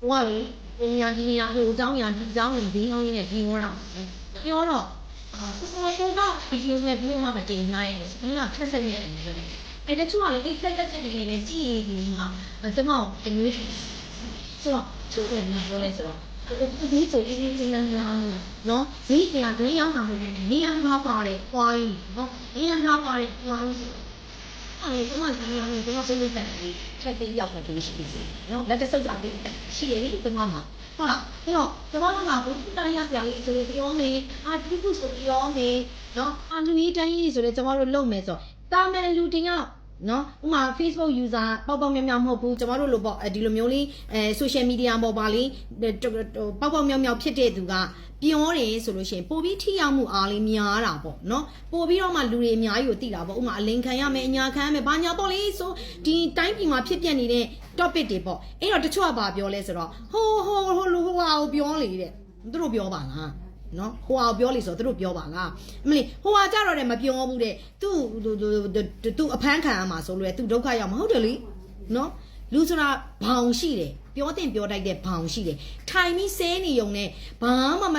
ဟိုကလေပညာဒီညာဟိုအကြောင်းညာဒီအကြောင်းကိုဒီအောင်ရင်းနဲ့ဒီဝင်တော့ပြောတော့ကိုကိုကတော့ဒီလိုနဲ့ပြောမှမတင်နိုင်ဘူး။ငါဆက်ဆက်နေတယ်။အဲ့ဒါသူကလေအဲ့ဆက်ဆက်နေတယ်ကြည့်နေတာ။ကျွန်တော်တမျိုးဆိုတော့သူကလည်းပြောလဲဆိုတော့ဒီဆိုဒီဒီနာနော်ဒီက လည်းဒီအောင်အောင်နေရမှာပါတယ်။ဟွာနော်နေရမှာပါတယ်။ဟွာအဲ့ဒီမှာဒီလိုဒီလိုဆက်နေတယ်ချက်တိရောက်နေပြီရှိပြီနော်လက်တဆုပ်တာလေးရှိရည်ဒီမှာမှာဟုတ်လားပြီးတော့ဒီမှာကဘူးတိုင်းရပြလေးဆိုပြီးပြောနေအာဒီခုဆိုပြောနေနော်အာလူကြီးတိုင်းကြီးဆိုတော့ကျမတို့လုပ်မယ်ဆိုတာမန်လူတင်က နော်ဥမာ Facebook user ပေါက်ပေါက်မြောင်မြောင်မဟုတ်ဘူးကျမတို့လိုပေါ့အဲဒီလိုမျိုးလေးအဲ social media ပေါ်ပါလေးပေါက်ပေါက်မြောင်မြောင်ဖြစ်တဲ့သူကပြောတယ်ဆိုလို့ရှိရင်ပိုပြီးထိရောက်မှုအားလေးများတာပေါ့နော်ပိုပြီးတော့မှလူတွေအများကြီးကိုသိတာပေါ့ဥမာအလင်ခံရမယ်အညာခံရမယ်ဘာညာပေါ့လေဆိုဒီတိုင်းပြည်မှာဖြစ်ပျက်နေတဲ့ topic တွေပေါ့အဲ့တော့တချို့ကဘာပြောလဲဆိုတော့ဟိုဟိုဟိုလူဟိုဟာကိုပြောလေတဲ့သူတို့ပြောပါလား နော်ဟိုဟာကိုပြောလေဆိုတော့သူတို့ပြောပါလားအမလီဟိုဟာကြတော့တယ်မပြောဘူးတဲ့သူသူသူအဖမ်းခံရမှာဆိုလို့လေသူဒုက္ခရောက်မှာဟုတ်တယ်လေနော်လူဆိုတာဘောင်ရှိတယ်ပြောတင်ပြောတိုက်တဲ့ဘောင်ရှိတယ်ထိုင်ပြီးဆဲနေုံနဲ့ဘာမှမ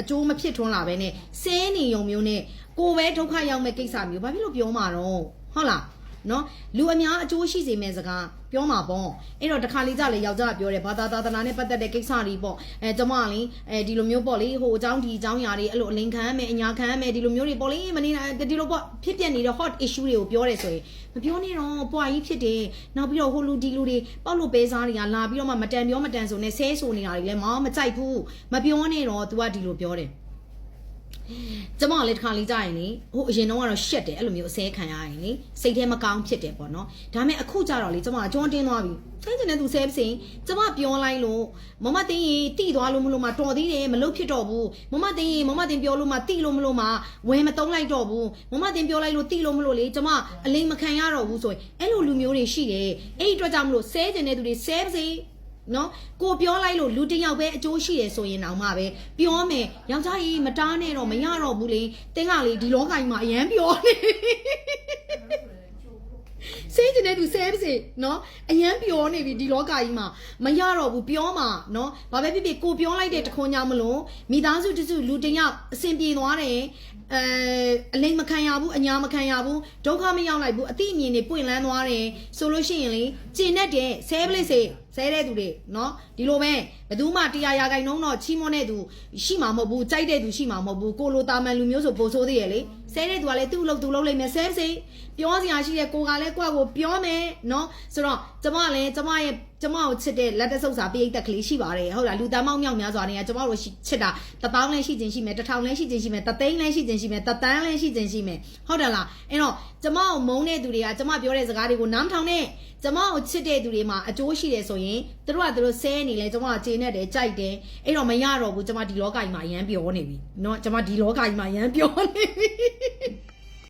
အကျိုးမဖြစ်ထွန်းလာပဲနဲ့ဆဲနေုံမျိုးနဲ့ကိုယ်ပဲဒုက္ခရောက်မဲ့ကိစ္စမျိုးဘာဖြစ်လို့ပြောမှာတော့ဟုတ်လား နော်လူအများအကျိုးရှိစေမဲ့စကားပြောမှာပေါ့အဲ့တော့တခါလေးကြလေယောက်ျားပြောတယ်ဘာသာသာသနာနဲ့ပတ်သက်တဲ့ကိစ္စတွေပေါ့အဲကျမကလေအဲဒီလိုမျိုးပေါ့လေဟိုအကြောင်းဒီအကြောင်းຢာတွေအဲ့လိုအလင်ခံရမယ်အညာခံရမယ်ဒီလိုမျိုးတွေပေါ့လေမနေဒီလိုပေါ့ဖြစ်ပြနေတဲ့ hot issue တွေကိုပြောတယ်ဆိုရင်မပြောနေတော့ပွားကြီးဖြစ်တယ်နောက်ပြီးတော့ဟိုလူဒီလူတွေပေါက်လို့ပဲစားတွေကလာပြီးတော့မှမတန်ပြောမတန်ဆိုနေဆဲဆိုနေတာတွေလည်းမောင်းမကြိုက်ဘူးမပြောနေတော့ तू ကဒီလိုပြောတယ် ကျမကလည်းတစ်ခါလေးကြာရင်လေဟိုအရင်တော့ကတော့ရှက်တယ်အဲ့လိုမျိုးအစဲခံရရင်လေစိတ်ထဲမကောင်းဖြစ်တယ်ပေါ့နော်ဒါပေမဲ့အခုကြာတော့လေကျမကကျွန်းတင်းသွားပြီဆင်းကျင်တဲ့သူဆဲပစင်ကျမပြောလိုက်လို့မမသိရင်တိသွားလို့မလို့မတော်သေးတယ်မလုပ်ဖြစ်တော့ဘူးမမသိရင်မမသိပြောလို့မတိလို့မလို့မဝယ်မတုံးလိုက်တော့ဘူးမမသိပြောလိုက်လို့တိလို့မလို့လေကျမအလိမ်မခံရတော့ဘူးဆိုရင်အဲ့လိုလူမျိုးတွေရှိတယ်အဲ့ဒီအတွက်ကြောင့်မလို့ဆဲကျင်တဲ့သူတွေဆဲပစင် နော်ကိုပြောလိုက်လို့လူတစ်ယောက်ပဲအကျိုးရှိရဆိုရင်တော့မှပဲပြောမယ်ယောက်ျားကြီးမတားနဲ့တော့မရတော့ဘူးလေတင်းကလေဒီလောကကြီးမှာအရန်ပြောနေစေးကျင်တဲ့သူဆဲပါစေနော်အရန်ပြောနေပြီဒီလောကကြီးမှာမရတော့ဘူးပြောမှာနော်ဘာပဲဖြစ်ဖြစ်ကိုပြောလိုက်တဲ့တခွန်ကြောင့်မလို့မိသားစုတစုလူတစ်ယောက်အဆင်ပြေသွားတယ်အဲအလိမ်မခံရဘူးအညာမခံရဘူးဒုက္ခမရောက်လိုက်ဘူးအတိအမြင်တွေပွင့်လန်းသွားတယ်ဆိုလို့ရှိရင်လေကျင်တတ်တယ်ဆဲပလိစေ ဆဲတဲ့သူတွေနော်ဒီလိုပဲဘယ်သူမှတရားရာခိုင်နှုန်းတော့ချီးမွမ်းတဲ့သူရှိမှာမဟုတ်ဘူးကြိုက်တဲ့သူရှိမှာမဟုတ်ဘူးကိုလိုတာမန်လူမျိုးဆိုပို့ဆိုးသေးရဲ့လေဆဲတဲ့သူကလည်းသူ့လို့သူ့လို့လိမ့်မယ်ဆဲပစေပြောစရာရှိတဲ့ကိုကလည်းကိုယ့်ကိုပြောမယ်နော်ဆိုတော့ကျမလည်းကျမရဲ့ကျမကိုချစ်တဲ့လက်တဆုပ်စာပိတ်သက်ကလေးရှိပါတယ်ဟုတ်လားလူသားမောင်းမြောက်များစွာနေကကျမတို့ချစ်တာတပေါင်းလည်းရှိခြင်းရှိမယ်တထောင်လည်းရှိခြင်းရှိမယ်တသိန်းလည်းရှိခြင်းရှိမယ်တသန်းလည်းရှိခြင်းရှိမယ်ဟုတ်တယ်လားအဲ့တော့ကျမကိုမုန်းတဲ့သူတွေကကျမပြောတဲ့စကားတွေကိုနားမထောင်နဲ့ကျမကိုချစ်တဲ့သူတွေမှာအကျိုးရှိတယ်ဆိုရင်သူတို့ကသူတို့ဆဲနေလဲကျမကကျေနပ်တယ်ကြိုက်တယ်အဲ့တော့မရတော့ဘူးကျမဒီလောကကြီးမှာအရန်ပြောနေပြီเนาะကျမဒီလောကကြီးမှာအရန်ပြောနေပြီ